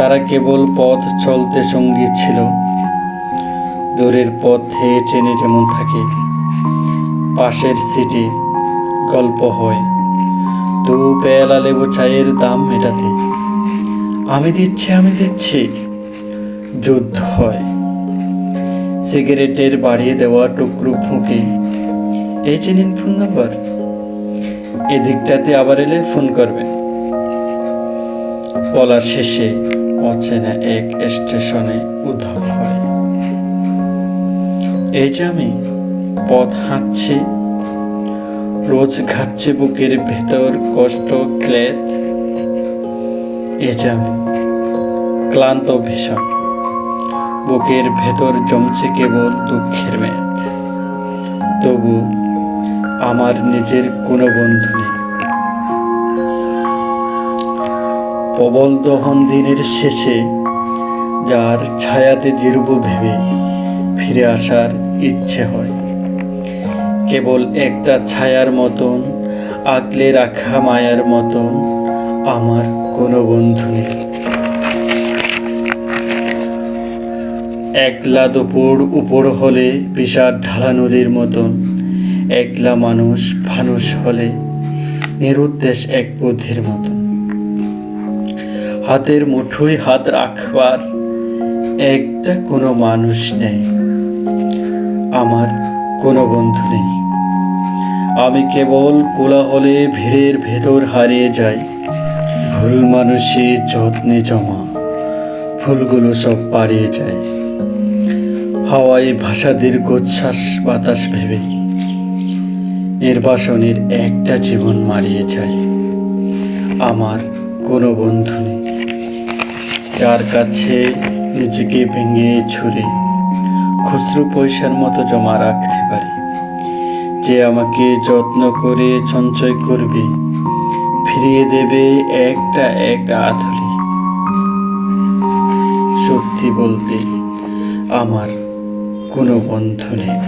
তারা কেবল পথ চলতে সঙ্গী ছিল। দূরের পথে ট্রেনে যেমন থাকে, পাশের সিটে গল্প হয়। দু পেয়ালা লেবু চায়ের দাম মেটাতে, আমি দিচ্ছি আমি দিচ্ছি। যুদ্ধ হয়। সিগারেটের বাড়িয়ে দেওয়া টুকরো ফুঁকে, এই যে নিন ফোন নাম্বার। এদিকটাতে আবার এলে ফোন করবেন বলার শেষে অচেনা এক স্টেশনে উধাও হয়। এই যে আমি পথ হাঁটছি, রোজ ঘাটছে বুকের ভেতর কষ্ট, ক্লেদ। এই যে আমি ক্লান্ত ভীষণ, বুকের ভেতর জমছে কেবল দুঃখের মেদ। তবু আমার নিজের কোনো বন্ধু নেই। প্রবল দহন দিনের শেষে যার ছায়াতে জিরব ভেবে ফিরে আসার ইচ্ছে হয়। কেবল একটা ছায়ার মতন আঁকলে রাখা মায়ার মতন আমার কোনো বন্ধু নেই। একলা দুপুর উপর হলে বিষাদ ঢালা নদীর মতন, একলা মানুষ ফানুষ হলে নিরুদ্দেশ এক বুদ্ধির মতন। হাতের মুঠোয় হাত রাখবার একটা কোনো মানুষ নেই। আমার কোনো বন্ধু নেই। আমি কেবল কোলাহলে ভিড়ের ভেতর হারিয়ে যাই। ভুল মানুষের যত্নে জমা ফুলগুলো সব পাড়িয়ে যায়। হাওয়ায় ভাষা দীর্ঘোচ্ছ্বাস বাতাস ভেবে নির্বাসনের একটা জীবন মারিয়ে যায়। আমার কোনো বন্ধু নেই। যার কাছে নিজেকে ভেঙে ছুঁড়ে খুচরো পয়সার মতো জমা রাখতে পারি। যে আমাকে যত্ন করে সঞ্চয় করবে, ফিরিয়ে দেবে একটা একটা আধুলি সত্যি বলতে আমার কোনো বন্ধু নেই।